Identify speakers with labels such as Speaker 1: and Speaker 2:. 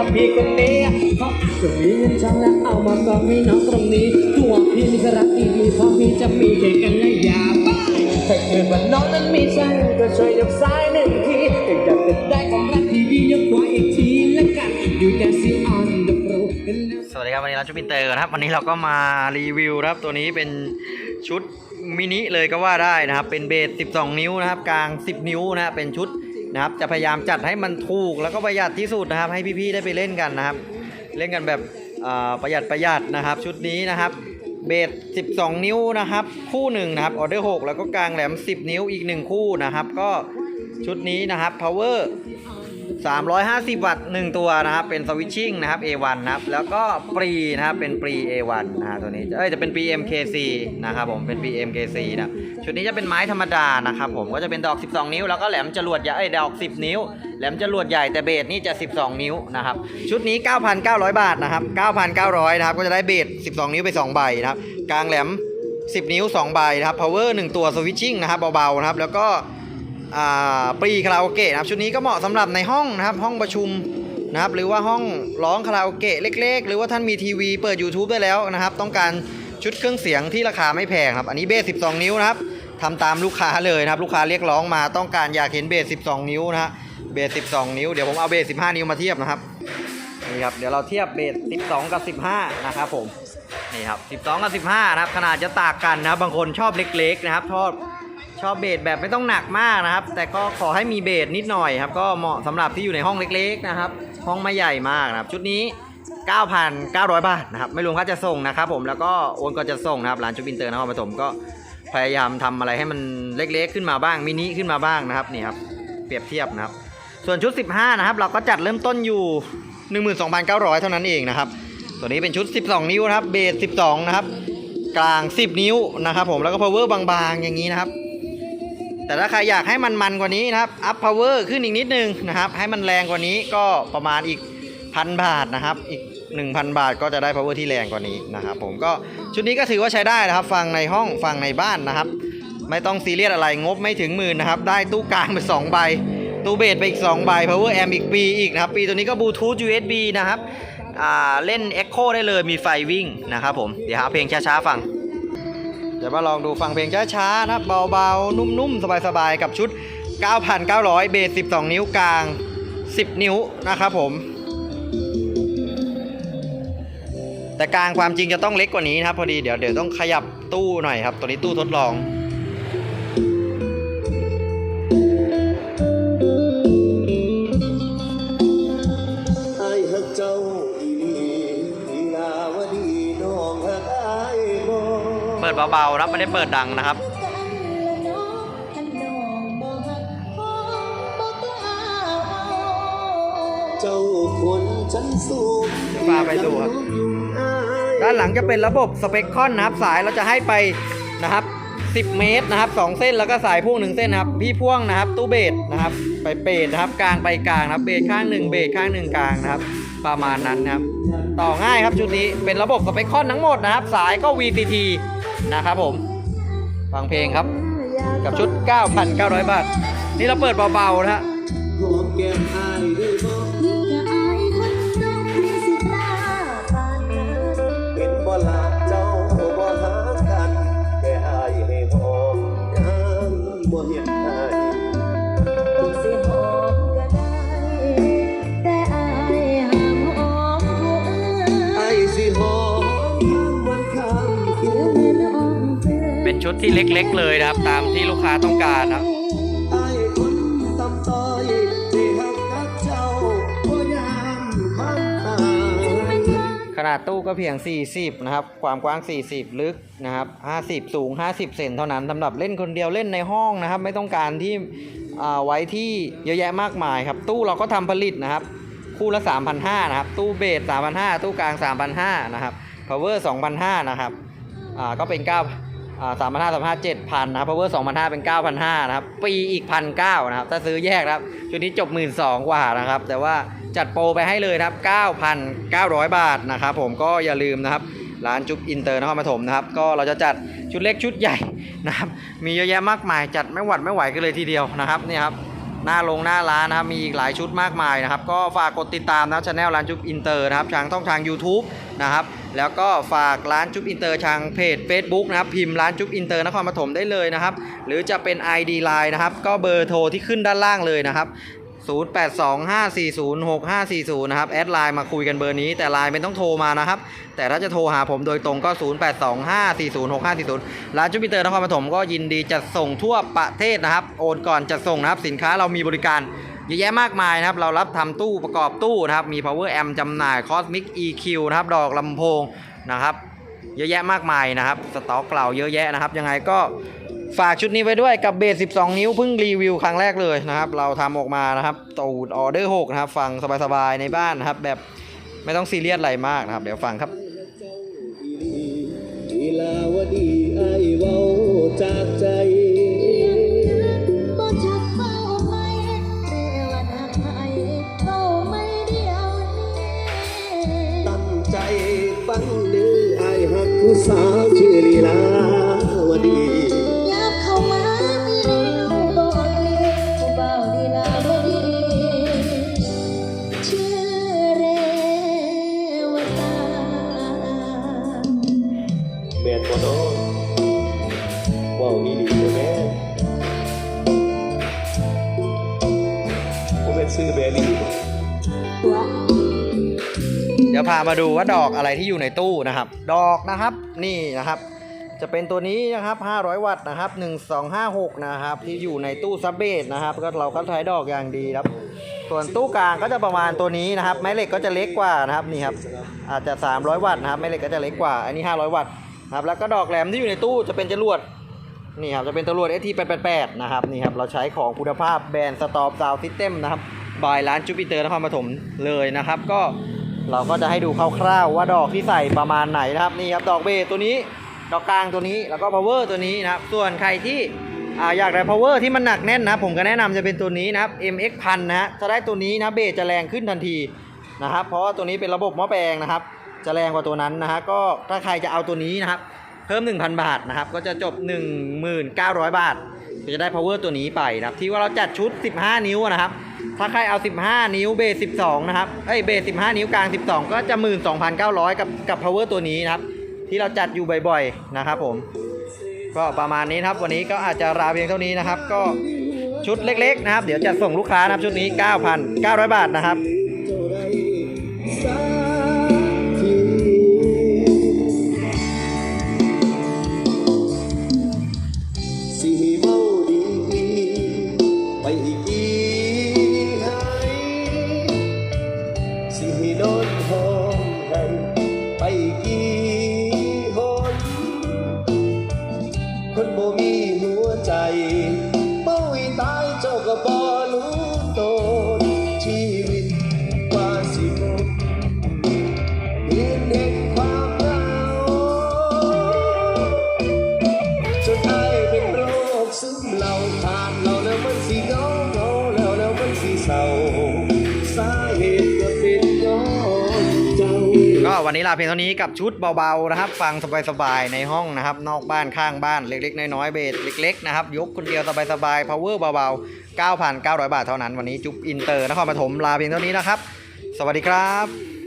Speaker 1: นะพี่คนนี้เพราะจะมีเงินช่องแล้วเอามาก็มีน้องตรงนี้ตัวพี่นี่ก็รักดีเพราะพี่จะมีแค่กันและอย่าไปถ้าเกิดว่าน้องนั้นมีใจก็ช่วยยกซ้ายหนึ่งทีอยากจะได้ความรักที่ดียกขวาอีกทีละกัน You can see on the floor
Speaker 2: สวัสดีครับวันนี้เราชุดปินเตอร์นะครับวันนี้เราก็มารีวิวครับตัวนี้เป็นชุดมินิเลยก็ว่าได้นะครับเป็นเบส 12 นิ้วนะครับกลาง 10 นิ้วนะเป็นชุด นะครับ จะพยายามจัดให้มันถูกแล้วก็ประหยัดที่สุดนะครับ ให้พี่ๆได้ไปเล่นกันนะครับ เล่นกันแบบประหยัดประหยัดนะครับ ชุดนี้นะครับเบส12 นิ้วนะครับ คู่หนึ่งนะครับออเดอร์6แล้วก็กลางแหลม 10 นิ้วอีก 1 คู่นะครับ ก็ชุดนี้นะครับ power 350 วัตต์ 1 ตัวนะครับ เป็นสวิตชิ่งนะครับ A1 นะครับ แล้วก็ปรีนะครับ เป็นปรี A1 นะฮะตัวนี้ เอ้ย จะเป็น PMKC นะครับผม เป็น PMKC นะ ชุดนี้จะเป็นไม้ธรรมดานะครับผม ก็จะเป็นดอก 12 นิ้ว แล้วก็แหลมจรวดใหญ่เอ้ย ดอก 10 นิ้ว แหลมจรวดใหญ่ แต่เบสนี่จะ 12 นิ้วนะครับ ชุดนี้ 9,900 บาทนะครับ 9,900 นะครับ ก็จะได้เบส 12 นิ้วไป 2 ใบนะครับ กลางแหลม 10 นิ้ว 2 ใบนะครับ power 1 ตัวสวิตชิ่งนะครับ เบาๆนะครับ แล้วก็ ปรีคาราโอเกะนะครับชุดนี้ก็เหมาะสำหรับในห้องนะครับห้องประชุมนะครับหรือว่าห้องร้องคาราโอเกะเล็ก ๆ หรือว่าท่านมีทีวีเปิด YouTube ได้แล้วนะครับ ต้องการชุดเครื่องเสียงที่ราคาไม่แพงครับ อันนี้เบส 12 นิ้วนะครับทำตามลูกค้าเลยนะครับ ลูกค้าเรียกร้องมาต้องการอยากเห็นเบส 12 นิ้วนะฮะเบส 12 นิ้ว เดี๋ยวผมเอาเบส 15 นิ้วมาเทียบนะครับนี่ครับเดี๋ยวเราเทียบเบส 12 กับ 15 นะครับผมนี่ครับ 12 กับ 15 นะครับ ขนาดจะต่างกันนะบบางคนชอบเล็กๆนะครับชอบ ชอบเบสแบบไม่ต้องหนักมากนะครับ แต่ก็ขอให้มีเบสนิดหน่อยครับ ก็เหมาะสำหรับที่อยู่ในห้องเล็กๆนะครับ ห้องไม่ใหญ่มากนะครับ ชุดนี้ 9,900 บาทนะครับไม่รวมค่าจะส่งนะครับ ผมแล้วก็โอนก็จะส่งนะครับร้านชุดอินเตอร์นครปฐมก็พยายามทำอะไรให้มันเล็กๆ ขึ้นมาบ้างมินิขึ้นมาบ้างนะครับนี่ครับเปรียบเทียบนะครับ ส่วนชุด 15 นะครับ เราก็จัดเริ่มต้นอยู่ 12,900 เท่านั้นเองนะครับ ตัวนี้เป็นชุด 12 นิ้วนะครับเบส 12 นะครับ กลาง 10 นิ้วนะครับ ผมแล้วก็ power บางๆอย่างนี้นะครับ แต่ถ้าใครอยากให้มันมันกว่านี้นะครับ อัพพาวเวอร์ขึ้นอีกนิดนึงนะครับ ให้มันแรงกว่านี้ก็ประมาณอีกพันบาทนะครับ อีก 1,000 บาทก็จะได้พาวเวอร์ที่แรงกว่านี้นะครับ ผมก็ชุดนี้ก็ถือว่าใช้ได้นะครับ ฟังในห้องฟังในบ้านนะครับ ไม่ต้องซีเรียสอะไรงบไม่ถึงหมื่นนะครับ ได้ตู้กลางไป2ใบตู้เบสไปอีก2ใบ power amp อีกปีอีกนะครับ ปีตัวนี้ก็บลูทูธ USB นะครับเล่น Echo ได้เลยมีไฟวิ่งนะครับผม เดี๋ยวหาเพลงช้าๆฟัง เดี๋ยวมาลองดูฟังเพลงช้าๆนะครับเบาๆ นุ่มๆ สบายๆ กับชุด 9,900 เบส 12 นิ้วกลาง 10 นิ้วนะครับผม แต่กลางความจริงจะต้องเล็กกว่านี้นะครับ พอดีเดี๋ยวเดี๋ยวต้องขยับตู้หน่อยครับ ตัวนี้ตู้ทดลอง
Speaker 3: ด
Speaker 2: เบาๆนะครับไม่ได้เปิดดังนะครับ
Speaker 3: เจ้าคนชั้นสูง
Speaker 2: เดี๋ยวพาไปดูครับ ด้านหลังจะเป็นระบบสเปคคอนนะครับ สายเราจะให้ไปนะครับ 10 เมตรนะครับ 2 เส้นแล้วก็สายพ่วง1เส้นนะครับ พี่พ่วงนะครับ ตู้เบสนะครับ ไปเบสนะครับกลางไปกลางนะครับ เบสข้างหนึ่งเบสข้างหนึ่งกลางนะครับ ประมาณนั้นนะครับ ต่อง่ายครับชุดนี้เป็นระบบสเปคคอนทั้งหมดนะครับ สายก็ VCT นะครับผม ฟังเพลงครับ กับชุด 9,900 บาท นี่เราเปิดเบา ๆ นะฮะ ชุดที่เล็กๆเลยนะครับ ตามที่ลูกค้าต้องการนะครับขนาดตู้ก็เพียง 40 นะครับ ความกว้าง 40 ลึกนะครับ 50 สูง 50 เซนเท่านั้นสำหรับเล่นคนเดียวเล่นในห้องนะครับ ไม่ต้องการที่อ่าไว้ที่เยอะแยะมากมายครับ ตู้เราก็ทำผลิตนะครับ คู่ละ 3,500 นะครับ ตู้เบส3,500 ตู้กลาง 3,500 นะครับ power 2,500 นะครับอ่าก็เป็น 9 อ่า3,500 3,500 7,000นนะครับ power 2,500เป็น9,500นห้านะครับ ปีอีก1,900นะครับ ถ้าซื้อแยกนะครับ ชุดนี้จบ12,000กว่านะครับ แต่ว่าจัดโปรไปให้เลยนะครับ9,900บาทนะครับ ผมก็อย่าลืมนะครับ ร้านจุ๊บอินเตอร์นครปฐมนะครับ ก็เราจะจัดชุดเล็กชุดใหญ่นะครับ มีเยอะแยะมากมายจัดไม่หวัดไม่ไหวกันเลยทีเดียวนะครับนี่ครับหน้าลงหน้าร้านนะครับมีอีกหลายชุดมากมายนะครับ ก็ฝากกดติดตามนะช anel ร้านจุ๊บอินเตอร์นะครับทางต้องทาง YouTube นะครับ แล้วก็ฝากร้านจุ๊บอินเตอร์ทางเพจ Facebook นะครับพิมพ์ร้านจุ๊บอินเตอร์นครปฐมได้เลยนะครับ หรือจะเป็น ID Line นะครับ ก็เบอร์โทรที่ขึ้นด้านล่างเลยนะครับ0825406540 นะครับ แอดไลน์มาคุยกันเบอร์นี้แต่ไลน์ไม่ต้องโทรมานะครับ แต่ถ้าจะโทรหาผมโดยตรงก็ 0825406540 ร้านจุ๊บอินเตอร์นครปฐมก็ยินดีจัดส่งทั่วประเทศนะครับ โอนก่อนจัดส่งนะครับ สินค้าเรามีบริการเยอะแยะมากมายนะครับ เรารับทำตู้ประกอบตู้นะครับ มี power amp จำหน่าย cosmic EQ นะครับ ดอกลำโพงนะครับ เยอะแยะมากมายนะครับ สต็อกเราเยอะแยะนะครับ ยังไงก็ฝากชุดนี้ไว้ด้วยกับเบส 12 นิ้วเพิ่งรีวิวครั้งแรกเลยนะครับ เราทำออกมานะครับตูดออเดอร์6นะครับ ฟังสบายๆในบ้านนะครับ แบบไม่ต้องซีเรียสอะไรมากนะครับ เดี๋ยวฟังครับ
Speaker 3: ลาวดีไอเว้าจากใจ สาวชื่อลีลาวดี
Speaker 4: ยับเข้ามามีแนวบอกเลยผู้เบาดีลาวดีชื่อเรวตา
Speaker 3: แม่นบ่เนาะ
Speaker 2: พามาดูว่าดอกอะไรที่อยู่ในตู้นะครับ ดอกนะครับนี่นะครับ จะเป็นตัวนี้นะครับ 500 วัตต์นะครับ1256 นะครับ ที่อยู่ในตู้ซับเบสนะครับ ก็เราคัดท้ดอกอย่างดีครับ ส่วนตู้กลางก็จะประมาณตัวนี้นะครับแม่เหล็กก็จะเล็กกว่านะครับนี่ครับอาจจะ 300 วัตต์นะครับแม่เหล็กก็จะเล็กกว่า อันนี้ 500 วัตต์นะครับแล้วก็ดอกแหลมที่อยู่ในตู้จะเป็นจรวดนี่ครับจะเป็นจรวด ST888 นะครับนี่ครับเราใช้ของคุณภาพแบรนด์สตอปซาวซิสเต็มนะครับบายร้านจูปิเตอร์นครปฐมเลยนะครับ ก็ เราก็จะให้ดูคร่าวๆว่าดอกที่ใส่ประมาณไหนนะครับนี่ครับดอกเบสตัวนี้ ดอกกลางตัวนี้แล้วก็ power ตัวนี้นะครับ ส่วนใครที่ออยากได้ power ที่มันหนักแน่นนะผมก็แนะนำจะเป็นตัวนี้นะครับ MX พันนะฮะถ้าได้ตัวนี้นะเบสจะแรงขึ้นทันทีนะครับ เพราะว่าตัวนี้เป็นระบบหม้อแปลงนะครับ จะแรงกว่าตัวนั้นนะฮะก็ถ้าใครจะเอาตัวนี้นะครับเพิ่ม 1,000 บาทนะครับก็จะจบ 1,900 บาทก็จะได้ power ตัวนี้ไปนะครับที่ว่าเราจัดชุด 15 นิ้วนะครับ ถ้าใครเอา 15 นิ้วเบส12 นะครับเอ้ยเบส15 นิ้วกลาง 12 ก็จะ 12,900 กับกับ power ตัวนี้นะครับ ที่เราจัดอยู่บ่อยๆ นะครับผม ก็ประมาณนี้ครับ วันนี้ก็อาจจะลาเพียงเท่านี้นะครับ ก็ชุดเล็กๆ นะครับ เดี๋ยวจะส่งลูกค้านะครับชุดนี้ 9,900 บาทนะครับ
Speaker 3: เจ้าใดสักทีสิเมาดีไปอี
Speaker 2: ก วันนี้ลาเพียงเท่านี้กับชุดเบาๆนะครับ ฟังสบายๆในห้องนะครับ นอกบ้านข้างบ้านเล็กๆ น้อยๆเบสเล็กๆนะครับยกคนเดียวสบายๆ power เบาๆ 9,900 บาทเท่านั้นวันนี้จุ๊บอินเตอร์นครปฐมลาเพียงเท่านี้นะครับ สวัสดีครับ